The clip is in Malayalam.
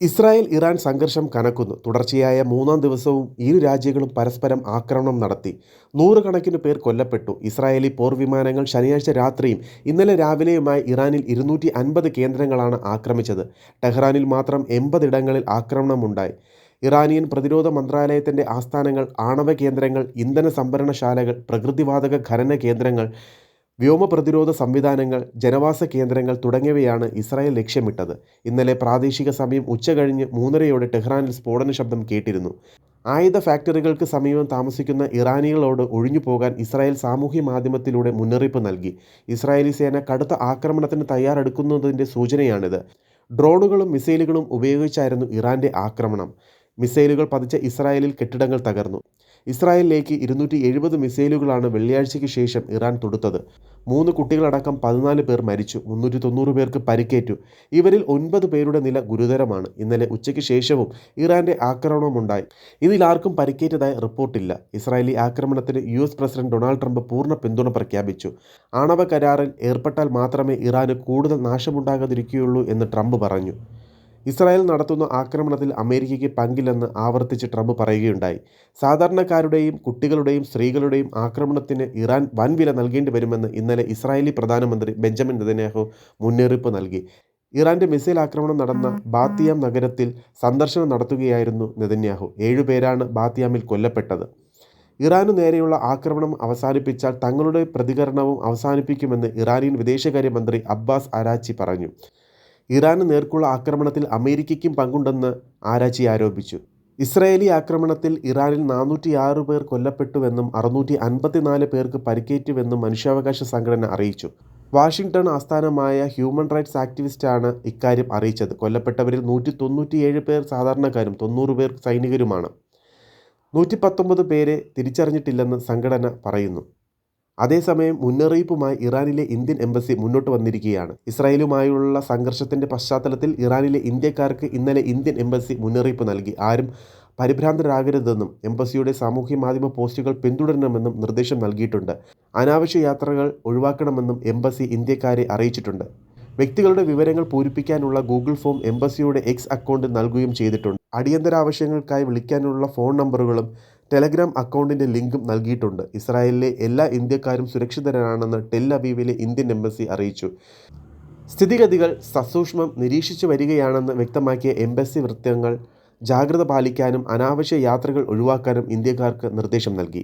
ഇസ്രായേൽ ഇറാൻ സംഘർഷം കനക്കുന്നു. തുടർച്ചയായ മൂന്നാം ദിവസവും ഇരു രാജ്യങ്ങളും പരസ്പരം ആക്രമണം നടത്തി. നൂറുകണക്കിന് പേർ കൊല്ലപ്പെട്ടു. ഇസ്രായേലി പോർവിമാനങ്ങൾ ശനിയാഴ്ച രാത്രിയും ഇന്നലെ രാവിലെയുമായി ഇറാനിൽ ഇരുന്നൂറ്റി അൻപത് കേന്ദ്രങ്ങളാണ് ആക്രമിച്ചത്. ടെഹ്റാനിൽ മാത്രം എൺപതിടങ്ങളിൽ ആക്രമണമുണ്ടായി. ഇറാനിയൻ പ്രതിരോധ മന്ത്രാലയത്തിന്റെ ആസ്ഥാനങ്ങൾ ആണവ കേന്ദ്രങ്ങൾ ഇന്ധന സംഭരണശാലകൾ പ്രകൃതിവാതക ഖനന കേന്ദ്രങ്ങൾ വ്യോമ പ്രതിരോധ സംവിധാനങ്ങൾ ജനവാസ കേന്ദ്രങ്ങൾ തുടങ്ങിയവയാണ് ഇസ്രായേൽ ലക്ഷ്യമിട്ടത്. ഇന്നലെ പ്രാദേശിക സമയം ഉച്ചകഴിഞ്ഞ് മൂന്നരയോടെ ടെഹ്റാനിൽ സ്ഫോടന ശബ്ദം കേട്ടിരുന്നു. ആയുധ ഫാക്ടറികൾക്ക് സമീപം താമസിക്കുന്ന ഇറാനികളോട് ഒഴിഞ്ഞു പോകാൻ ഇസ്രായേൽ സാമൂഹ്യ മാധ്യമത്തിലൂടെ മുന്നറിയിപ്പ് നൽകി. ഇസ്രായേലി സേന കടുത്ത ആക്രമണത്തിന് തയ്യാറെടുക്കുന്നതിന്റെ സൂചനയാണിത്. ഡ്രോണുകളും മിസൈലുകളും ഉപയോഗിച്ചായിരുന്നു ഇറാന്റെ ആക്രമണം. മിസൈലുകൾ പതിച്ച ഇസ്രായേലിൽ കെട്ടിടങ്ങൾ തകർന്നു. ഇസ്രായേലിലേക്ക് ഇരുന്നൂറ്റി എഴുപത് മിസൈലുകളാണ് വെള്ളിയാഴ്ചയ്ക്ക് ശേഷം ഇറാൻ തൊടുത്തത്. മൂന്ന് കുട്ടികളടക്കം പതിനാല് പേർ മരിച്ചു. മുന്നൂറ്റി തൊണ്ണൂറ് പേർക്ക് പരിക്കേറ്റു. ഇവരിൽ ഒൻപത് പേരുടെ നില ഗുരുതരമാണ്. ഇന്നലെ ഉച്ചയ്ക്ക് ശേഷവും ഇറാന്റെ ആക്രമണമുണ്ടായി. ഇതിൽ ആർക്കും പരിക്കേറ്റതായി റിപ്പോർട്ടില്ല. ഇസ്രായേലി ആക്രമണത്തിന് U S president Donald Trump പൂർണ പിന്തുണ പ്രഖ്യാപിച്ചു. ആണവ കരാറിൽ ഏർപ്പെട്ടാൽ മാത്രമേ ഇറാന് കൂടുതൽ നാശമുണ്ടാകാതിരിക്കുകയുള്ളൂ എന്ന് ട്രംപ് പറഞ്ഞു. ഇസ്രായേൽ നടത്തുന്ന ആക്രമണത്തിൽ അമേരിക്കയ്ക്ക് പങ്കില്ലെന്ന് ആവർത്തിച്ച് ട്രംപ് പറയുകയുണ്ടായി. സാധാരണക്കാരുടെയും കുട്ടികളുടെയും സ്ത്രീകളുടെയും ആക്രമണത്തിന് ഇറാൻ വൻവില നൽകേണ്ടി വരുമെന്ന് ഇന്നലെ ഇസ്രായേലി പ്രധാനമന്ത്രി ബെഞ്ചമിൻ നെതന്യാഹു മുന്നറിയിപ്പ് നൽകി. ഇറാന്റെ മിസൈൽ ആക്രമണം നടന്ന ബാത്തിയാം നഗരത്തിൽ സന്ദർശനം നടത്തുകയായിരുന്നു നെതന്യാഹു. ഏഴുപേരാണ് ബാത്തിയാമിൽ കൊല്ലപ്പെട്ടത്. ഇറാനു നേരെയുള്ള ആക്രമണം അവസാനിപ്പിച്ചാൽ തങ്ങളുടെ പ്രതികരണവും അവസാനിപ്പിക്കുമെന്ന് ഇറാനിയൻ വിദേശകാര്യമന്ത്രി അബ്ബാസ് അരാച്ചി പറഞ്ഞു. ഇറാന് നേർക്കുള്ള ആക്രമണത്തിൽ അമേരിക്കയ്ക്കും പങ്കുണ്ടെന്ന് ആരാച്ചി ആരോപിച്ചു. ഇസ്രായേലി ആക്രമണത്തിൽ ഇറാനിൽ നാനൂറ്റിയാറ് പേർ കൊല്ലപ്പെട്ടുവെന്നും അറുന്നൂറ്റി അൻപത്തിനാല് പേർക്ക് പരിക്കേറ്റുവെന്നും മനുഷ്യാവകാശ സംഘടന അറിയിച്ചു. വാഷിംഗ്ടൺ ആസ്ഥാനമായ ഹ്യൂമൻ റൈറ്റ്സ് ആക്ടിവിസ്റ്റാണ് ഇക്കാര്യം അറിയിച്ചത്. കൊല്ലപ്പെട്ടവരിൽ നൂറ്റി തൊണ്ണൂറ്റിയേഴ് പേർ സാധാരണക്കാരും തൊണ്ണൂറ് പേർ സൈനികരുമാണ്. നൂറ്റി പത്തൊമ്പത് പേരെ തിരിച്ചറിഞ്ഞിട്ടില്ലെന്ന് സംഘടന പറയുന്നു. അതേസമയം മുന്നറിയിപ്പുമായി ഇറാനിലെ ഇന്ത്യൻ എംബസി മുന്നോട്ട് വന്നിരിക്കുകയാണ്. ഇസ്രായേലുമായുള്ള സംഘർഷത്തിന്റെ പശ്ചാത്തലത്തിൽ ഇറാനിലെ ഇന്ത്യക്കാർക്ക് ഇന്നലെ ഇന്ത്യൻ എംബസി മുന്നറിയിപ്പ് നൽകി. ആരും പരിഭ്രാന്തരാകരുതെന്നും എംബസിയുടെ സാമൂഹ്യ മാധ്യമ പോസ്റ്റുകൾ പിന്തുടരണമെന്നും നിർദ്ദേശം നൽകിയിട്ടുണ്ട്. അനാവശ്യ യാത്രകൾ ഒഴിവാക്കണമെന്നും എംബസി ഇന്ത്യക്കാരെ അറിയിച്ചിട്ടുണ്ട്. വ്യക്തികളുടെ വിവരങ്ങൾ പൂരിപ്പിക്കാനുള്ള ഗൂഗിൾ ഫോം എംബസിയുടെ എക്സ് അക്കൗണ്ട് നൽകുകയും ചെയ്തിട്ടുണ്ട്. അടിയന്തര ആവശ്യങ്ങൾക്കായി വിളിക്കാനുള്ള ഫോൺ നമ്പറുകളും ടെലഗ്രാം അക്കൗണ്ടിന്റെ ലിങ്കും നൽകിയിട്ടുണ്ട്. ഇസ്രായേലിലെ എല്ലാ ഇന്ത്യക്കാരും സുരക്ഷിതരാണെന്ന് ടെൽ അവീവിലെ ഇന്ത്യൻ എംബസി അറിയിച്ചു. സ്ഥിതിഗതികൾ സസൂക്ഷ്മം നിരീക്ഷിച്ചു വരികയാണെന്ന് വ്യക്തമാക്കിയ എംബസി വൃത്തങ്ങൾ ജാഗ്രത പാലിക്കാനും അനാവശ്യ യാത്രകൾ ഒഴിവാക്കാനും ഇന്ത്യക്കാർക്ക് നിർദ്ദേശം നൽകി.